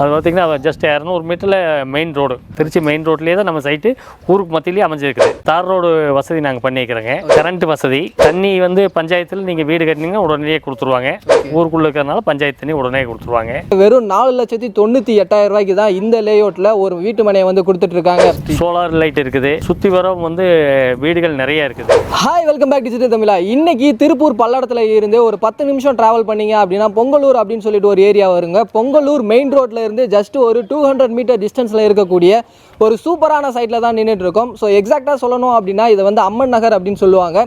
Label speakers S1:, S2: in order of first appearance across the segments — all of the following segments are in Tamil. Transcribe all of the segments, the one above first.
S1: அது பார்த்தீங்கன்னா ஜஸ்ட் இரநூறு மீட்டரில் மெயின் ரோடு திருச்சி மெயின் ரோட்லேயே தான் நம்ம சைட்டு ஊருக்கு மத்தியிலேயே அமைஞ்சிருக்குது. தார் ரோடு வசதி நாங்கள் பண்ணிக்கிறோங்க. கரண்ட் வசதி. தண்ணி வந்து பஞ்சாயத்தில் நீங்கள் வீடு கட்டினீங்கன்னா உடனே கொடுத்துருவாங்க. ஊருக்குள்ளே இருக்கிறனால பஞ்சாயத்து தண்ணி உடனே கொடுத்துருவாங்க.
S2: வெறும் நாலு லட்சத்தி தொண்ணூற்றி எட்டாயிரம் ரூபாய்க்கு தான் இந்த லேஅவுட்டில் ஒரு வீட்டு மனையை வந்து கொடுத்துட்டு இருக்காங்க
S1: சோலார் லைட் இருக்குது. சுற்றி வர வந்து வீடுகள் நிறைய இருக்குது.
S2: ஹாய் வெல்கம் பேக் டிஜிட்டல் தமிழா இன்னைக்கு திருப்பூர் பல்லடத்தில் இருந்து ஒரு பத்து நிமிஷம் டிராவல் பண்ணீங்க அப்படின்னா பொங்கலூர் அப்படின்னு சொல்லிட்டு ஒரு ஏரியா வருங்க. பொங்கலூர் மெயின் ரோட்ல இருந்து ஜஸ்ட் ஒரு டூ ஹண்ட்ரட் மீட்டர் டிஸ்டன்ஸில் இருக்கக்கூடிய ஒரு சூப்பரான சைட்டில் தான் நின்றுட்டு இருக்கோம். ஸோ எக்ஸாக்டாக சொல்லணும் அப்படின்னா இதை வந்து அம்மன் நகர் அப்படின்னு சொல்லுவாங்க.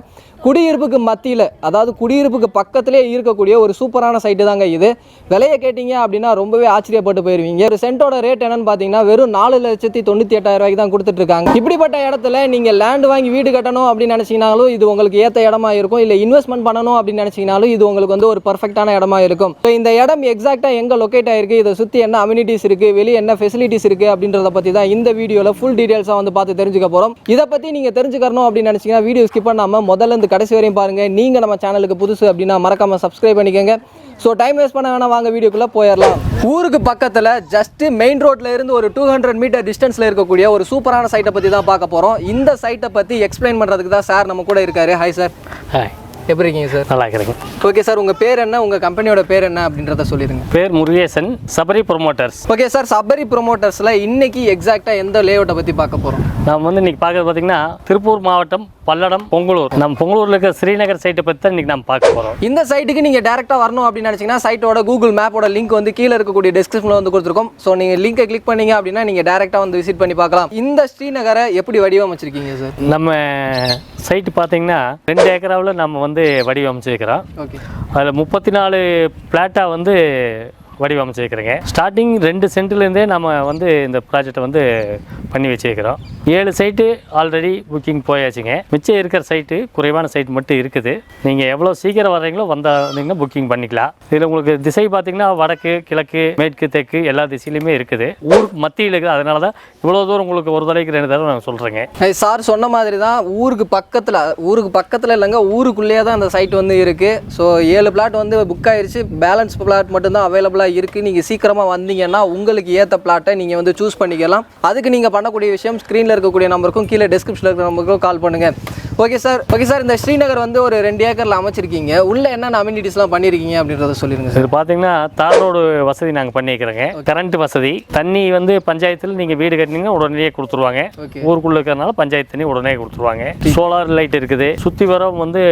S2: குடியிருப்புக்கு மத்தியில் அதாவது குடியிருப்புக்கு பக்கத்திலே இருக்கக்கூடிய ஒரு சூப்பரான சைட்டு தாங்க இது. விலையை கேட்டிங்க அப்படின்னா ரொம்பவே ஆச்சரியப்பட்டு போயிருவீங்க. ஒரு சென்ட்டோட ரேட் என்னன்னு பார்த்தீங்கன்னா வெறும் நாலு லட்சத்தி தொண்ணூற்றி எட்டாயிரம் ரூபாய்க்கு தான் கொடுத்துட்டு இருக்காங்க இப்படிப்பட்ட இடத்துல நீங்கள் லேண்ட் வாங்கி வீடு கட்டணும் அப்படின்னு நினச்சிங்கனாலும் இது உங்களுக்கு ஏற்ற இடமா இருக்கும். இல்லை இன்வெஸ்ட்மெண்ட் பண்ணணும் அப்படின்னு நினச்சிங்கனாலும் இது உங்களுக்கு வந்து ஒரு பர்ஃபெக்டான இடமா இருக்கும். இப்போ இந்த இடம் எக்ஸாக்டாக எங்கே லொக்கேட் ஆயிருக்கு இதை சுற்றி என்ன அம்யூனிட்டிஸ் இருக்குது வெளியே என்ன ஃபெசிலிட்டிஸ் இருக்குது அப்படின்றத பற்றி தான் இந்த வீடியோவில் ஃபுல் டீட்டெயில்ஸாக வந்து பார்த்து தெரிஞ்சுக்க போகிறோம் இதை பற்றி நீங்கள் தெரிஞ்சுக்கணும் அப்படின்னு நினச்சிங்கன்னா வீடியோ ஸ்கிப் பண்ணாமல் முதல்ல கடைசி வரையும் பாருங்கள் நீங்கள் நம்ம சேனலுக்கு புதுசு அப்படின்னா மறக்காமல் சப்ஸ்கிரைப் பண்ணிக்கோங்க. ஸோ டைம் வேஸ்ட் பண்ண வேணாம். வாங்க வீடியோக்குள்ளே போயிடலாம். ஊருக்கு பக்கத்தில் ஜஸ்ட்டு மெயின் ரோட்டில் இருந்து ஒரு டூ ஹண்ட்ரட் மீட்டர் டிஸ்டன்ஸில் இருக்கக்கூடிய ஒரு சூப்பரான சைட்டை பற்றி தான் பார்க்க போகிறோம் இந்த சைட்டை பற்றி எக்ஸ்பிளைன் பண்ணுறதுக்கு தான் சார் நம்ம கூட இருக்காரு. ஹாய் சார்
S1: ஹாய்
S2: எப்படி இருக்கீங்க சார்?
S1: நல்லா இருக்கிறேங்க.
S2: ஓகே சார் உங்கள் பேர் என்ன? உங்கள் கம்பெனியோட பேர் என்ன அப்படின்றத சொல்லிடுங்க.
S1: பேர் Murugesan Sabari promoters
S2: okay sir Sabari ப்ரொமோட்டர்ஸில் இன்னைக்கு எக்ஸாக்டாக எந்த லேஅவுட்டை பற்றி பார்க்க போகிறோம்
S1: நாம் வந்து இன்னைக்கு பார்க்கறது பார்த்தீங்கன்னா திருப்பூர் மாவட்டம் பல்லடம் பொங்கலூர். நம்ம பொங்கலூரில் இருக்கிற ஸ்ரீநகர் சைட்டை பற்றி தான் இன்னைக்கு நம்ம பார்க்க போகிறோம்
S2: இந்த சைட்டுக்கு நீங்கள் டேரெக்டாக வரணும் அப்படின்னு நினச்சிங்கன்னா சைட்டோட கூகுள் மேப்போட லிங்க் வந்து கீழே இருக்கக்கூடிய டிஸ்கிரிப்ஷனில் வந்து கொடுத்துருக்கோம். ஸோ நீங்கள் லிங்கை கிளிக் பண்ணீங்க அப்படின்னா நீங்கள் டேரெக்டாக வந்து விசிட் பண்ணி பார்க்கலாம். இந்த ஸ்ரீநகரை எப்படி வடிவமைச்சிருக்கீங்க சார்?
S1: நம்ம சைட்டு பார்த்தீங்கன்னா ரெண்டு ஏக்கராவில் நம்ம வந்து வடிவமைச்சிருக்கிறோம்
S2: ஓகே.
S1: அதில் முப்பத்தி நாலு பிளாட்டாக வந்து வடிவமைச்சிருக்கிறேங்க ஸ்டார்டிங் ரெண்டு சென்ட்லேருந்தே நம்ம வந்து இந்த ப்ராஜெக்டை வந்து பண்ணி வச்சிருக்கிறோம். ஏழு சைட்டு ஆல்ரெடி புக்கிங் போயாச்சுங்க. மிச்சம் இருக்கிற சைட்டு குறைவான சைட் மட்டும் இருக்குது. நீங்கள் எவ்வளோ சீக்கிரம் வர்றீங்களோ வந்தீங்கன்னா புக்கிங் பண்ணிக்கலாம். இதில் உங்களுக்கு திசை பார்த்தீங்கன்னா வடக்கு கிழக்கு மேற்கு தெற்கு எல்லா திசையிலுமே இருக்குது. ஊருக்கு மத்தியில் இருக்குது. அதனால தான் இவ்வளோ தூரம் உங்களுக்கு ஒரு தடவைக்கு ரெண்டு தடவை நான் சொல்கிறேங்க
S2: சார் சொன்ன மாதிரி தான் ஊருக்கு பக்கத்தில் ஊருக்கு பக்கத்தில் இல்லைங்க ஊருக்குள்ளேயே தான் அந்த சைட் வந்து இருக்குது ஸோ ஏழு பிளாட் வந்து புக் ஆயிடுச்சு பேலன்ஸ் பிளாட் மட்டும்தான் அவைலபிளாக இருக்குது நீங்கள் சீக்கிரமாக வந்தீங்கன்னா உங்களுக்கு ஏற்ற பிளாட்டை நீங்கள் வந்து சூஸ் பண்ணிக்கலாம். அதுக்கு நீங்கள் பண்ணக்கூடிய விஷயம் ஸ்க்ரீனில் இருக்கக்கூடிய நம்பருக்கும் கீழே டிஸ்கிரிப்ஷனில் இருக்கிற நம்பருக்கும் கால் பண்ணுங்கள் ஓகே சார் ஓகே சார் இந்த ஸ்ரீநகர் வந்து ஒரு ரெண்டு ஏக்கரில் அமைச்சிருக்கீங்க. உள்ள என்னென்ன அம்யூனிட்டிஸ்லாம் பண்ணியிருக்கீங்க அப்படின்றத சொல்லிடுங்க சார்
S1: பார்த்தீங்கன்னா தார் ரோடு வசதி நாங்கள் பண்ணிக்கிறோங்க கரண்ட் வசதி. தண்ணி வந்து பஞ்சாயத்தில் நீங்கள் வீடு கட்டினீங்கன்னா உடனே கொடுத்துருவாங்க. ஊருக்குள்ள இருக்கிறனால பஞ்சாயத்து தண்ணி உடனே கொடுத்துருவாங்க. சோலார் லைட் இருக்குது. சுற்றி வர வந்து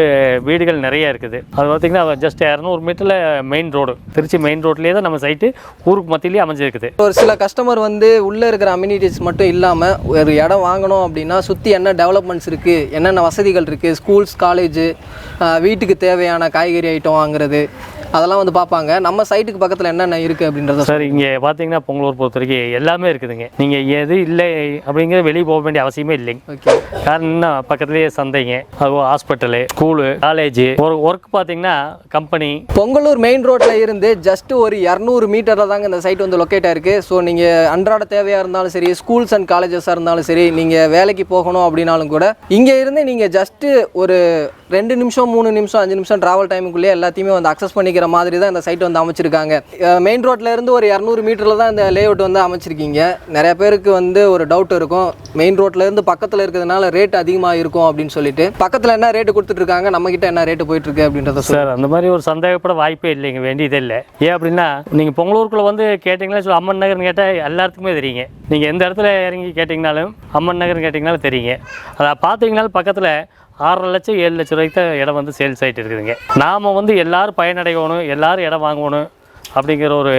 S1: வீடுகள் நிறைய இருக்குது. அது பார்த்தீங்கன்னா ஜஸ்ட் இரநூறு மீட்டரில் மெயின் ரோடு திருச்சி மெயின் ரோட்லேயே தான் நம்ம சைட்டு ஊருக்கு மத்தியிலேயே அமைஞ்சிருக்குது.
S2: ஒரு சில கஸ்டமர் வந்து உள்ளே இருக்கிற அம்யூனிட்டிஸ் மட்டும் இல்லாமல் ஒரு இடம் வாங்கணும் அப்படின்னா சுற்றி என்ன டெவலப்மெண்ட்ஸ் இருக்குது என்னென்ன வசதிகள் இருக்குது ஸ்கூல்ஸ் காலேஜு வீட்டுக்கு தேவையான காய்கறி ஐட்டம் வாங்குறது அதெல்லாம் வந்து பார்ப்பாங்க. நம்ம சைட்டுக்கு பக்கத்தில் என்னென்ன இருக்குது அப்படின்றத
S1: சார் இங்கே பார்த்தீங்கன்னா பொங்கலூர் பொறுத்த வரைக்கும் எல்லாமே இருக்குதுங்க. நீங்கள் எது இல்லை அப்படிங்கிற வெளியே போக வேண்டிய அவசியமே இல்லைங்க.
S2: ஓகே
S1: காரணம் என்ன? பக்கத்துலேயே சந்தைங்க அது ஹாஸ்பிட்டலு ஸ்கூலு காலேஜு ஒரு ஒர்க் பார்த்தீங்கன்னா கம்பெனி
S2: பொங்கலூர் மெயின் ரோட்டில் இருந்து ஜஸ்ட் ஒரு இரநூறு மீட்டரில் தாங்க இந்த சைட் வந்து லொக்கேட் ஆயிருக்கு. ஸோ நீங்கள் அன்றாட தேவையாக இருந்தாலும் சரி ஸ்கூல்ஸ் அண்ட் காலேஜஸாக இருந்தாலும் சரி நீங்கள் வேலைக்கு போகணும் அப்படின்னாலும் கூட இங்கே இருந்து நீங்கள் ஜஸ்ட்டு ஒரு ரெண்டு நிமிஷம் மூணு நிமிஷம் அஞ்சு நிமிஷம் ட்ராவல் டைமுக்குள்ளேயே எல்லாத்தையுமே வந்து அக்சஸ் பண்ணிக்கிற மாதிரி தான் இந்த சைட் வந்து அமைச்சிருக்காங்க. மெயின் ரோட்டில் இருந்து ஒரு இரநூறு மீட்டரில் தான் இந்த லேஅவுட் வந்து அமைச்சிருக்கீங்க. நிறைய பேருக்கு வந்து ஒரு டவுட் இருக்கும். மெயின் ரோட்லேருந்து பக்கத்தில் இருக்கிறதுனால ரேட் அதிகமாக இருக்கும் அப்படின்னு சொல்லிட்டு. பக்கத்தில் என்ன ரேட்டு கொடுத்துட்ருக்காங்க நம்மக்கிட்ட என்ன ரேட்டு போயிட்டு இருக்கு அப்படின்றத
S1: சார் அந்த மாதிரி ஒரு சந்தேகப்பட வாய்ப்பே இல்லைங்க. வேண்டியதே இல்லை. ஏன் அப்படின்னா நீங்கள் பொங்கலூருக்குள்ளே வந்து கேட்டிங்கன்னா சொல்லி அம்மன் நகர்னு கேட்டால் எல்லாத்துக்குமே தெரியுங்க. நீங்கள் எந்த இடத்துல இறங்கி கேட்டிங்கனாலும் அம்மன் நகர்னு கேட்டிங்கனாலும் தெரியுங்க. அதை பார்த்தீங்கனாலும் பக்கத்தில் ஆறரை லட்சம் ஏழு லட்சம் ரூபாய்க்கு தான் இடம் வந்து சேல்ஸ் ஆகிட்டு இருக்குதுங்க. நாம் வந்து எல்லோரும் பயனடையணும் எல்லாரும் இடம் வாங்கணும் அப்படிங்கிற ஒரு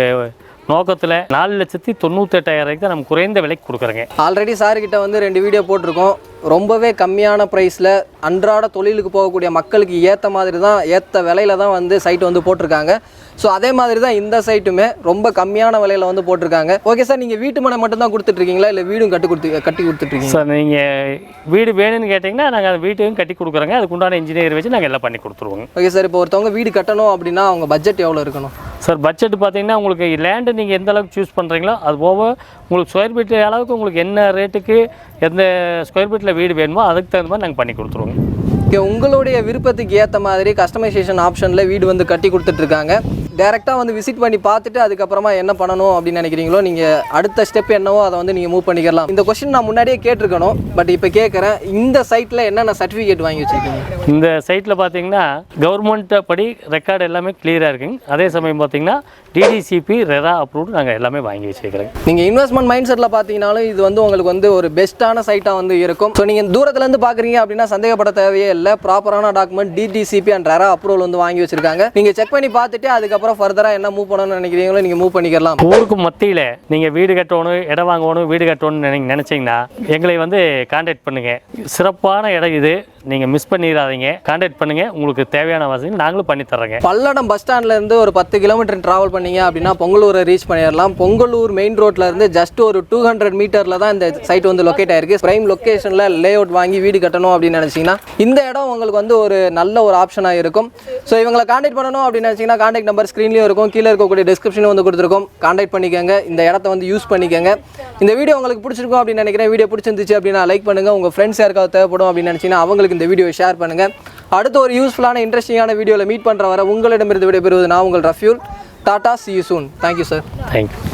S1: நோக்கத்தில் நாலு லட்சத்தி தொண்ணூத்தெட்டாயிரம் தான் நம்ம குறைந்த விலைக்கு கொடுக்குறோங்க.
S2: ஆல்ரெடி சார்கிட்ட வந்து ரெண்டு வீடியோ போட்டிருக்கோம். ரொம்பவே கம்மியான ப்ரைஸில் அன்றாட தொழிலுக்கு போகக்கூடிய மக்களுக்கு ஏற்ற மாதிரி தான் ஏற்ற விலையில தான் வந்து சைட் வந்து போட்டிருக்காங்க. ஸோ அதே மாதிரி தான் இந்த சைட்டுமே ரொம்ப கம்மியான விலையில வந்து போட்டிருக்காங்க. ஓகே சார் நீங்கள் வீட்டு மனை மட்டும் தான் கொடுத்துட்ருக்கீங்களா இல்லை வீடும் கட்டி கொடுத்து கட்டி கொடுத்துட்ருக்கீங்க
S1: சார் நீங்கள் வீடு வேணும்னு கேட்டிங்கன்னா நாங்கள் அந்த வீட்டையும் கட்டி கொடுக்குறோங்க. அதுக்கு உண்டான இன்ஜினியர் வச்சு நாங்கள் எல்லாம் பண்ணி கொடுத்துருவோங்க.
S2: ஓகே சார் இப்போ ஒருத்தவங்க வீடு கட்டணும் அப்படின்னா அவங்க பட்ஜெட் எவ்வளோ இருக்கணும்?
S1: சார் பட்ஜெட் பார்த்தீங்கன்னா உங்களுக்கு லேண்டு நீங்கள் எந்த அளவுக்கு சூஸ் பண்ணுறீங்களோ அது போக உங்களுக்கு ஸ்கொயர் ஃபீட் அளவுக்கு உங்களுக்கு என்ன ரேட்டுக்கு எந்த ஸ்கொயர் ஃபீட்டில் வீடு வேணுமோ அதுக்கு தகுந்த மாதிரி நாங்கள் பண்ணி கொடுத்துருவோம்
S2: ஓகே உங்களுடைய விருப்பத்துக்கு ஏற்ற மாதிரி கஸ்டமைசேஷன் ஆப்ஷனில் வீடு வந்து கட்டி கொடுத்துட்ருக்காங்க டேரெக்டாக வந்து விசிட் பண்ணி பார்த்துட்டு அதுக்கப்புறமா என்ன பண்ணணும் அப்படின்னு நினைக்கிறீங்களோ நீங்கள் அடுத்த ஸ்டெப் என்னவோ அதை வந்து நீங்கள் மூவ் பண்ணிக்கலாம். இந்த கொஸ்டின் நான் முன்னாடியே கேட்டிருக்கணும் பட் இப்போ கேட்குறேன் இந்த சைட்டில் என்னென்ன சர்டிஃபிகேட் வாங்கி வச்சிருக்கீங்க?
S1: இந்த சைட்டில் பார்த்தீங்கன்னா கவர்மெண்ட் படி ரெக்கார்டு எல்லாமே கிளியராக இருக்குங்க. அதே சமயம் பார்த்தீங்கன்னா டிடிசிபி ரெரா அப்ரூவ்டு நாங்கள் எல்லாமே வாங்கி வச்சுருக்கிறோங்க.
S2: நீங்கள் இன்வெஸ்ட்மெண்ட் மைண்ட் செட்டில் பார்த்தீங்கனாலும் இது வந்து உங்களுக்கு வந்து ஒரு பெஸ்ட்டான சைட்டாக வந்து இருக்கும். ஸோ நீங்கள் தூரத்துலேருந்து பார்க்குறீங்க அப்படின்னா சந்தேகப்பட தேவையே இல்லை. ப்ராப்பரான document DTCP and RERA approval வந்து வாங்கி வச்சிருக்காங்க. நீங்கள் செக் பண்ணி பார்த்துட்டு அதுக்கப்புறம் ஃபர்தராக என்ன மூவ் பண்ணணும்னு நினைக்கிறீங்களோ நீங்கள் மூவ் பண்ணிக்கலாம்.
S1: ஊருக்கு மத்தியில் நீங்கள் வீடு கட்டணும் இடம் வாங்கணும் வீடு கட்டணும்னு நீங்கள் நினச்சிங்கன்னா எங்களை வந்து காண்டாக்ட் பண்ணுங்கள் சிறப்பான இடம் இது. நீங்கள் மிஸ் பண்ணிடாதீங்க. காண்டாக்ட் பண்ணுங்கள் உங்களுக்கு தேவையான வசதி நாங்களும் பண்ணி தர்றோங்க.
S2: பல்லடம் பஸ் ஸ்டாண்ட்ல இருந்து ஒரு பத்து கிலோமீட்டர் டிராவல் பண்ணீங்க அப்படின்னா பொங்கலூரை ரீச் பண்ணிடலாம். பொங்கலூர் மெயின் ரோட்ல இருந்து ஜஸ்ட் ஒரு டூ ஹண்ட்ரட் மீட்டர்ல தான் இந்த சைட் வந்து லொக்கேட் ஆயிருக்கு. பிரைம் லொகேஷன்ல லே அவுட் வாங்கி வீடு கட்டணும் அப்படின்னு நினைச்சீங்கன்னா இந்த இடம் உங்களுக்கு வந்து ஒரு நல்ல ஒரு ஆப்ஷனாக இருக்கும். ஸோ இவங்களை காண்டாக்ட் பண்ணணும் அப்படின்னு நினைச்சீங்கன்னா காண்டாக்ட் நம்பர் ஸ்க்ரீன்லேயும் இருக்கும் கீழே இருக்கக்கூடிய டிஸ்கிரிப்ஷனும் வந்து கொடுத்துருக்கோம். காண்டாக்ட் பண்ணிக்கோங்க. இந்த இடத்த வந்து யூஸ் பண்ணிக்கோங்க. இந்த வீடியோ உங்களுக்கு பிடிச்சிருக்கும் அப்படின்னு நினைக்கிறேன். வீடியோ பிடிச்சிருந்துச்சு அப்படின்னா லைக் பண்ணுங்கள் உங்கள் ஃப்ரெண்ட்ஸ் யாருக்காவது தேவைப்படும் அப்படின்னு நினச்சிங்கன்னா அவங்களுக்கு இந்த வீடியோ ஷேர் பண்ணுங்கள் அடுத்த ஒரு யூஸ்ஃபுல்லான இன்ட்ரெஸ்டிங்கான வீடியோவில் மீட் பண்ணுற வர உங்களிடமிருந்து விடைபெறுவது நான் உங்கள் ரஃப்யூல். Tata see you soon thank you sir
S1: thank you